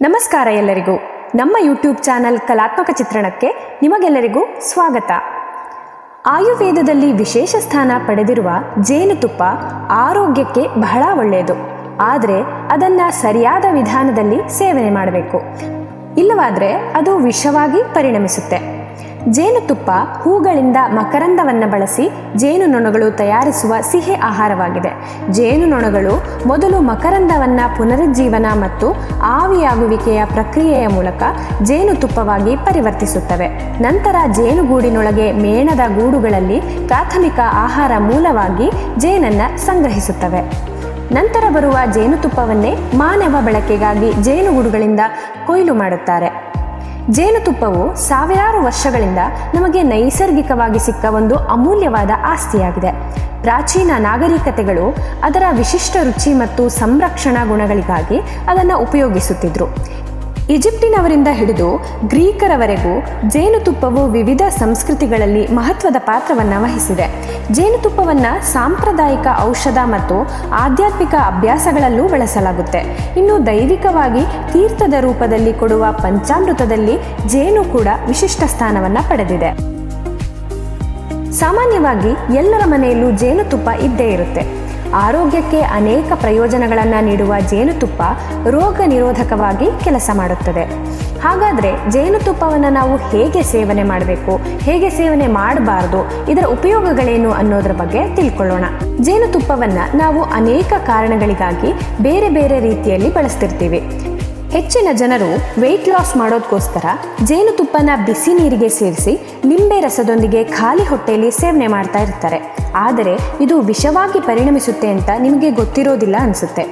ನಮಸ್ಕಾರ ಎಲ್ಲರಿಗೂ. ನಮ್ಮ ಯೂಟ್ಯೂಬ್ ಚಾನಲ್ ಕಲಾತ್ಮಕ ಚಿತ್ರಣಕ್ಕೆ ನಿಮಗೆಲ್ಲರಿಗೂ ಸ್ವಾಗತ. ಆಯುರ್ವೇದದಲ್ಲಿ ವಿಶೇಷ ಸ್ಥಾನ ಪಡೆದಿರುವ ಜೇನುತುಪ್ಪ ಆರೋಗ್ಯಕ್ಕೆ ಬಹಳ ಒಳ್ಳೆಯದು. ಆದರೆ ಅದನ್ನು ಸರಿಯಾದ ವಿಧಾನದಲ್ಲಿ ಸೇವನೆ ಮಾಡಬೇಕು. ಇಲ್ಲವಾದರೆ ಅದು ವಿಷವಾಗಿ ಪರಿಣಮಿಸುತ್ತೆ. ಜೇನುತುಪ್ಪ, ಹೂಗಳಿಂದ ಮಕರಂದವನ್ನು ಬಳಸಿ ಜೇನುನೊಣಗಳು ತಯಾರಿಸುವ ಸಿಹಿ ಆಹಾರವಾಗಿದೆ. ಜೇನುನೊಣಗಳು ಮೊದಲು ಮಕರಂದವನ್ನು ಪುನರುಜ್ಜೀವನ ಮತ್ತು ಆವಿಯಾಗುವಿಕೆಯ ಪ್ರಕ್ರಿಯೆಯ ಮೂಲಕ ಜೇನುತುಪ್ಪವಾಗಿ ಪರಿವರ್ತಿಸುತ್ತವೆ. ನಂತರ ಜೇನುಗೂಡಿನೊಳಗೆ ಮೇಣದ ಗೂಡುಗಳಲ್ಲಿ ಪ್ರಾಥಮಿಕ ಆಹಾರ ಮೂಲವಾಗಿ ಜೇನನ್ನು ಸಂಗ್ರಹಿಸುತ್ತವೆ. ನಂತರ ಬರುವ ಜೇನುತುಪ್ಪವನ್ನೇ ಮಾನವ ಬಳಕೆಗಾಗಿ ಜೇನುಗೂಡುಗಳಿಂದ ಕೊಯ್ಲು ಮಾಡುತ್ತಾರೆ. ಜೇನುತುಪ್ಪವು ಸಾವಿರಾರು ವರ್ಷಗಳಿಂದ ನಮಗೆ ನೈಸರ್ಗಿಕವಾಗಿ ಸಿಕ್ಕ ಒಂದು ಅಮೂಲ್ಯವಾದ ಆಸ್ತಿಯಾಗಿದೆ. ಪ್ರಾಚೀನ ನಾಗರಿಕತೆಗಳು ಅದರ ವಿಶಿಷ್ಟ ರುಚಿ ಮತ್ತು ಸಂರಕ್ಷಣಾ ಗುಣಗಳಿಗಾಗಿ ಅದನ್ನು ಉಪಯೋಗಿಸುತ್ತಿದ್ದರು ಈಜಿಪ್ಟಿನವರಿಂದ ಹಿಡಿದು ಗ್ರೀಕರವರೆಗೂ ಜೇನುತುಪ್ಪವು ವಿವಿಧ ಸಂಸ್ಕೃತಿಗಳಲ್ಲಿ ಮಹತ್ವದ ಪಾತ್ರವನ್ನು ವಹಿಸಿದೆ. ಜೇನುತುಪ್ಪವನ್ನು ಸಾಂಪ್ರದಾಯಿಕ ಔಷಧ ಮತ್ತು ಆಧ್ಯಾತ್ಮಿಕ ಅಭ್ಯಾಸಗಳಲ್ಲೂ ಬಳಸಲಾಗುತ್ತೆ. ಇನ್ನು ದೈವಿಕವಾಗಿ ತೀರ್ಥದ ರೂಪದಲ್ಲಿ ಕೊಡುವ ಪಂಚಾಮೃತದಲ್ಲಿ ಜೇನು ಕೂಡ ವಿಶಿಷ್ಟ ಸ್ಥಾನವನ್ನು ಪಡೆದಿದೆ. ಸಾಮಾನ್ಯವಾಗಿ ಎಲ್ಲರ ಮನೆಯಲ್ಲೂ ಜೇನುತುಪ್ಪ ಇದ್ದೇ ಇರುತ್ತೆ. ಆರೋಗ್ಯಕ್ಕೆ ಅನೇಕ ಪ್ರಯೋಜನಗಳನ್ನು ನೀಡುವ ಜೇನುತುಪ್ಪ ರೋಗ ನಿರೋಧಕವಾಗಿ ಕೆಲಸ ಮಾಡುತ್ತದೆ. ಹಾಗಾದರೆ ಜೇನುತುಪ್ಪವನ್ನು ನಾವು ಹೇಗೆ ಸೇವನೆ ಮಾಡಬೇಕು, ಹೇಗೆ ಸೇವನೆ ಮಾಡಬಾರ್ದು, ಇದರ ಉಪಯೋಗಗಳೇನು ಅನ್ನೋದರ ಬಗ್ಗೆ ತಿಳ್ಕೊಳ್ಳೋಣ. ಜೇನುತುಪ್ಪವನ್ನು ನಾವು ಅನೇಕ ಕಾರಣಗಳಿಗಾಗಿ ಬೇರೆ ಬೇರೆ ರೀತಿಯಲ್ಲಿ ಬಳಸ್ತಿರ್ತೀವಿ. ಹೆಚ್ಚಿನ ಜನರು ವೆಯ್ಟ್ ಲಾಸ್ ಮಾಡೋದಕ್ಕೋಸ್ಕರ ಜೇನುತುಪ್ಪನ ಬಿಸಿ ನೀರಿಗೆ ಸೇರಿಸಿ ನಿಂಬೆ ರಸದೊಂದಿಗೆ ಖಾಲಿ ಹೊಟ್ಟೆಯಲ್ಲಿ ಸೇವನೆ ಮಾಡ್ತಾ ಇರ್ತಾರೆ. ಆದರೆ ಇದು ವಿಷವಾಗಿ ಪರಿಣಮಿಸುತ್ತೆ ಅಂತ ನಿಮಗೆ ಗೊತ್ತಿರೋದಿಲ್ಲ ಅನಿಸುತ್ತೆ.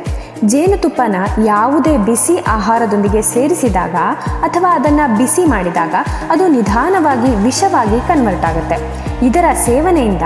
ಜೇನುತುಪ್ಪನ ಯಾವುದೇ ಬಿಸಿ ಆಹಾರದೊಂದಿಗೆ ಸೇರಿಸಿದಾಗ ಅಥವಾ ಅದನ್ನು ಬಿಸಿ ಮಾಡಿದಾಗ ಅದು ನಿಧಾನವಾಗಿ ವಿಷವಾಗಿ ಕನ್ವರ್ಟ್ ಆಗುತ್ತೆ. ಇದರ ಸೇವನೆಯಿಂದ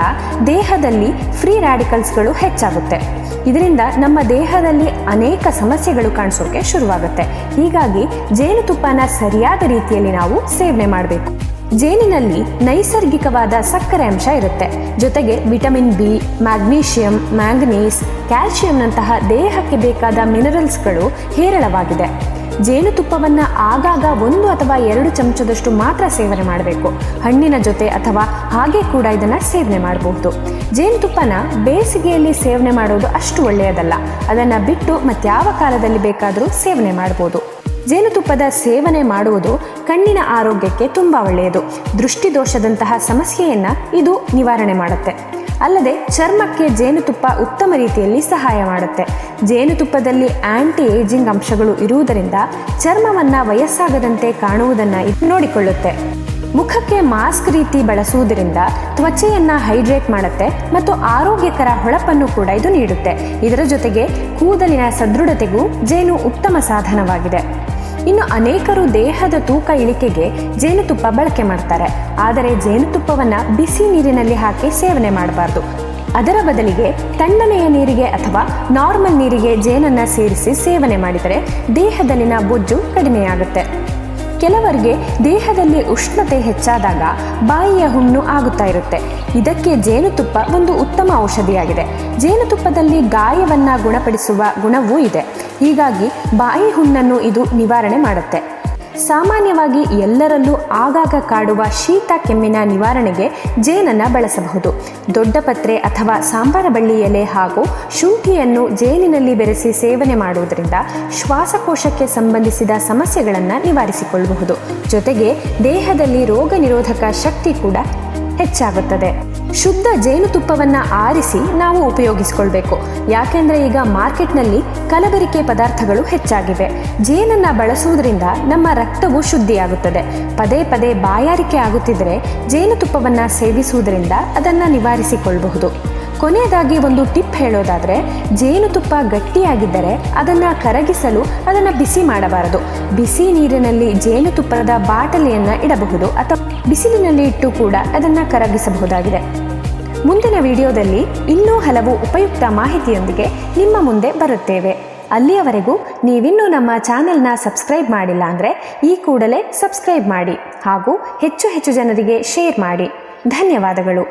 ದೇಹದಲ್ಲಿ ಫ್ರೀ ರ್ಯಾಡಿಕಲ್ಸ್ಗಳು ಹೆಚ್ಚಾಗುತ್ತೆ. ಇದರಿಂದ ನಮ್ಮ ದೇಹದಲ್ಲಿ ಅನೇಕ ಸಮಸ್ಯೆಗಳು ಕಾಣಿಸೋಕೆ ಶುರುವಾಗುತ್ತೆ. ಹೀಗಾಗಿ ಜೇನುತುಪ್ಪನ ಸರಿಯಾದ ರೀತಿಯಲ್ಲಿ ನಾವು ಸೇವನೆ ಮಾಡಬೇಕು. ಜೇನಿನಲ್ಲಿ ನೈಸರ್ಗಿಕವಾದ ಸಕ್ಕರೆ ಅಂಶ ಇರುತ್ತೆ. ಜೊತೆಗೆ ವಿಟಮಿನ್ ಬಿ, ಮ್ಯಾಗ್ನೀಷಿಯಂ, ಮ್ಯಾಂಗನೀಸ್, ಕ್ಯಾಲ್ಶಿಯಂನಂತಹ ದೇಹಕ್ಕೆ ಬೇಕಾದ ಮಿನರಲ್ಸ್ಗಳು ಹೇರಳವಾಗಿದೆ. ಜೇನುತುಪ್ಪವನ್ನು ಆಗಾಗ ಒಂದು ಅಥವಾ ಎರಡು ಚಮಚದಷ್ಟು ಮಾತ್ರ ಸೇವನೆ ಮಾಡಬೇಕು. ಹಣ್ಣಿನ ಜೊತೆ ಅಥವಾ ಹಾಗೆ ಕೂಡ ಇದನ್ನು ಸೇವನೆ ಮಾಡಬಹುದು. ಜೇನುತುಪ್ಪನ ಬೇಸಿಗೆಯಲ್ಲಿ ಸೇವನೆ ಮಾಡೋದು ಅಷ್ಟು ಒಳ್ಳೆಯದಲ್ಲ. ಅದನ್ನು ಬಿಟ್ಟು ಮತ್ಯಾವ ಕಾಲದಲ್ಲಿ ಬೇಕಾದರೂ ಸೇವನೆ ಮಾಡ್ಬೋದು ಜೇನುತುಪ್ಪದ ಸೇವನೆ ಮಾಡುವುದು ಕಣ್ಣಿನ ಆರೋಗ್ಯಕ್ಕೆ ತುಂಬ ಒಳ್ಳೆಯದು. ದೃಷ್ಟಿದೋಷದಂತಹ ಸಮಸ್ಯೆಯನ್ನು ಇದು ನಿವಾರಣೆ ಮಾಡುತ್ತೆ. ಅಲ್ಲದೆ ಚರ್ಮಕ್ಕೆ ಜೇನುತುಪ್ಪ ಉತ್ತಮ ರೀತಿಯಲ್ಲಿ ಸಹಾಯ ಮಾಡುತ್ತೆ. ಜೇನುತುಪ್ಪದಲ್ಲಿ ಆಂಟಿ ಏಜಿಂಗ್ ಅಂಶಗಳು ಇರುವುದರಿಂದ ಚರ್ಮವನ್ನು ವಯಸ್ಸಾಗದಂತೆ ಕಾಣುವುದನ್ನು ನೋಡಿಕೊಳ್ಳುತ್ತೆ. ಮುಖಕ್ಕೆ ಮಾಸ್ಕ್ ರೀತಿ ಬಳಸುವುದರಿಂದ ತ್ವಚೆಯನ್ನು ಹೈಡ್ರೇಟ್ ಮಾಡುತ್ತೆ ಮತ್ತು ಆರೋಗ್ಯಕರ ಹೊಳಪನ್ನು ಕೂಡ ಇದು ನೀಡುತ್ತೆ. ಇದರ ಜೊತೆಗೆ ಕೂದಲಿನ ಸದೃಢತೆಗೂ ಜೇನು ಉತ್ತಮ ಸಾಧನವಾಗಿದೆ. ಇನ್ನು ಅನೇಕರು ದೇಹದ ತೂಕ ಇಳಿಕೆಗೆ ಜೇನುತುಪ್ಪ ಬಳಕೆ ಮಾಡ್ತಾರೆ. ಆದರೆ ಜೇನುತುಪ್ಪವನ್ನು ಬಿಸಿ ನೀರಿನಲ್ಲಿ ಹಾಕಿ ಸೇವನೆ ಮಾಡಬಾರ್ದು. ಅದರ ಬದಲಿಗೆ ತಣ್ಣನೆಯ ನೀರಿಗೆ ಅಥವಾ ನಾರ್ಮಲ್ ನೀರಿಗೆ ಜೇನನ್ನು ಸೇರಿಸಿ ಸೇವನೆ ಮಾಡಿದರೆ ದೇಹದಲ್ಲಿನ ಬೊಜ್ಜು ಕಡಿಮೆಯಾಗುತ್ತೆ. ಕೆಲವರಿಗೆ ದೇಹದಲ್ಲಿ ಉಷ್ಣತೆ ಹೆಚ್ಚಾದಾಗ ಬಾಯಿಯ ಹುಣ್ಣು ಆಗುತ್ತಾ ಇರುತ್ತೆ. ಇದಕ್ಕೆ ಜೇನುತುಪ್ಪ ಒಂದು ಉತ್ತಮ ಔಷಧಿಯಾಗಿದೆ. ಜೇನುತುಪ್ಪದಲ್ಲಿ ಗಾಯವನ್ನು ಗುಣಪಡಿಸುವ ಗುಣವೂ ಇದೆ. ಹೀಗಾಗಿ ಬಾಯಿ ಹುಣ್ಣನ್ನು ಇದು ನಿವಾರಣೆ ಮಾಡುತ್ತೆ. ಸಾಮಾನ್ಯವಾಗಿ ಎಲ್ಲರಲ್ಲೂ ಆಗಾಗ ಕಾಡುವ ಶೀತ ಕೆಮ್ಮಿನ ನಿವಾರಣೆಗೆ ಜೇನನ್ನು ಬಳಸಬಹುದು. ದೊಡ್ಡ ಪತ್ರೆ ಅಥವಾ ಸಾಂಬಾರ ಬಳ್ಳಿ ಎಲೆ ಹಾಗೂ ಶುಂಠಿಯನ್ನು ಜೇನಿನಲ್ಲಿ ಬೆರೆಸಿ ಸೇವನೆ ಮಾಡುವುದರಿಂದ ಶ್ವಾಸಕೋಶಕ್ಕೆ ಸಂಬಂಧಿಸಿದ ಸಮಸ್ಯೆಗಳನ್ನು ನಿವಾರಿಸಿಕೊಳ್ಳಬಹುದು. ಜೊತೆಗೆ ದೇಹದಲ್ಲಿ ರೋಗ ನಿರೋಧಕ ಶಕ್ತಿ ಕೂಡ ಹೆಚ್ಚಾಗುತ್ತದೆ. ಶುದ್ಧ ಜೇನುತುಪ್ಪವನ್ನು ಆರಿಸಿ ನಾವು ಉಪಯೋಗಿಸಿಕೊಳ್ಬೇಕು. ಯಾಕೆಂದರೆ ಈಗ ಮಾರ್ಕೆಟ್ನಲ್ಲಿ ಕಲಬೆರಿಕೆ ಪದಾರ್ಥಗಳು ಹೆಚ್ಚಾಗಿವೆ. ಜೇನನ್ನು ಬಳಸುವುದರಿಂದ ನಮ್ಮ ರಕ್ತವು ಶುದ್ಧಿಯಾಗುತ್ತದೆ. ಪದೇ ಪದೇ ಬಾಯಾರಿಕೆ ಆಗುತ್ತಿದ್ದರೆ ಜೇನುತುಪ್ಪವನ್ನು ಸೇವಿಸುವುದರಿಂದ ಅದನ್ನು ನಿವಾರಿಸಿಕೊಳ್ಳಬಹುದು ಕೊನೆಯದಾಗಿ ಒಂದು ಟಿಪ್ ಹೇಳೋದಾದರೆ ಜೇನುತುಪ್ಪ ಗಟ್ಟಿಯಾಗಿದ್ದರೆ ಅದನ್ನು ಕರಗಿಸಲು ಅದನ್ನು ಬಿಸಿ ಮಾಡಬಾರದು. ಬಿಸಿ ನೀರಿನಲ್ಲಿ ಜೇನುತುಪ್ಪದ ಬಾಟಲಿಯನ್ನು ಇಡಬಹುದು ಅಥವಾ ಬಿಸಿಲಿನಲ್ಲಿ ಇಟ್ಟು ಕೂಡ ಅದನ್ನು ಕರಗಿಸಬಹುದಾಗಿದೆ. ಮುಂದಿನ ವಿಡಿಯೋದಲ್ಲಿ ಇನ್ನೂ ಹಲವು ಉಪಯುಕ್ತ ಮಾಹಿತಿಯೊಂದಿಗೆ ನಿಮ್ಮ ಮುಂದೆ ಬರುತ್ತೇವೆ. ಅಲ್ಲಿಯವರೆಗೂ ನೀವಿನ್ನೂ ನಮ್ಮ ಚಾನೆಲ್ನ ಸಬ್ಸ್ಕ್ರೈಬ್ ಮಾಡಿಲ್ಲ ಅಂದರೆ ಈ ಕೂಡಲೇ ಸಬ್ಸ್ಕ್ರೈಬ್ ಮಾಡಿ ಹಾಗೂ ಹೆಚ್ಚು ಹೆಚ್ಚು ಜನರಿಗೆ ಶೇರ್ ಮಾಡಿ. ಧನ್ಯವಾದಗಳು.